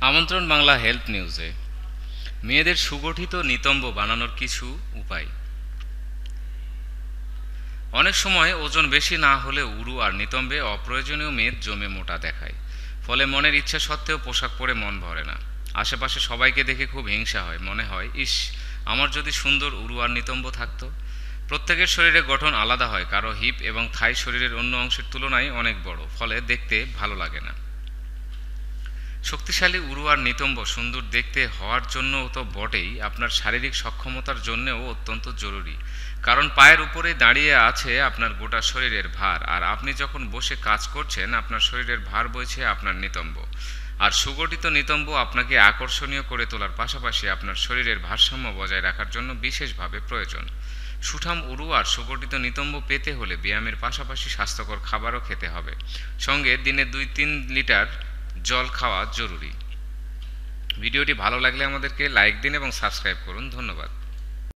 আমন্ত্রণ বাংলা হেলথ নিউজে। মেয়েদের সুগঠিত নিতম্ব বানানোর কিছু উপায়। অনেক সময় ওজন বেশি না হলে উরু আর নিতম্বে অপ্রয়োজনীয় মেদ জমে মোটা দেখায়। ফলে মনের ইচ্ছা সত্ত্বেও পোশাক পরে মন ভরে না। আশেপাশে সবাইকে দেখে খুব হিংসা হয়, মনে হয়, ইস, আমার যদি সুন্দর উরু আর নিতম্ব থাকতো? প্রত্যেকের শরীরে গঠন আলাদা হয়, কারও হিপ এবং থাই শরীরের অন্য অংশের তুলনায় অনেক বড়, ফলে দেখতে ভালো লাগে না। শক্তিশালী উরু আর নিতম্ব সুন্দর দেখতে হওয়ার জন্য তো বটেই, আপনার শারীরিক সক্ষমতার জন্যও অত্যন্ত জরুরি। কারণ পায়ের উপরে দাঁড়িয়ে আছে আপনার গোটা শরীরের ভার, আর আপনি যখন বসে কাজ করছেন, আপনার শরীরের ভার বইছে আপনার নিতম্ব। আর সুগঠিত নিতম্ব আপনাকে আকর্ষণীয় করে তোলার পাশাপাশি আপনার শরীরের ভারসাম্য বজায় রাখার জন্য বিশেষভাবে প্রয়োজন। সুঠাম উরু আর সুগঠিত নিতম্ব পেতে হলে ব্যায়ামের পাশাপাশি স্বাস্থ্যকর খাবারও খেতে হবে। সঙ্গে দিনে দুই তিন লিটার জল খাওয়া জরুরি। ভিডিওটি ভালো লাগলে আমাদেরকে লাইক দিন এবং সাবস্ক্রাইব করুন। ধন্যবাদ।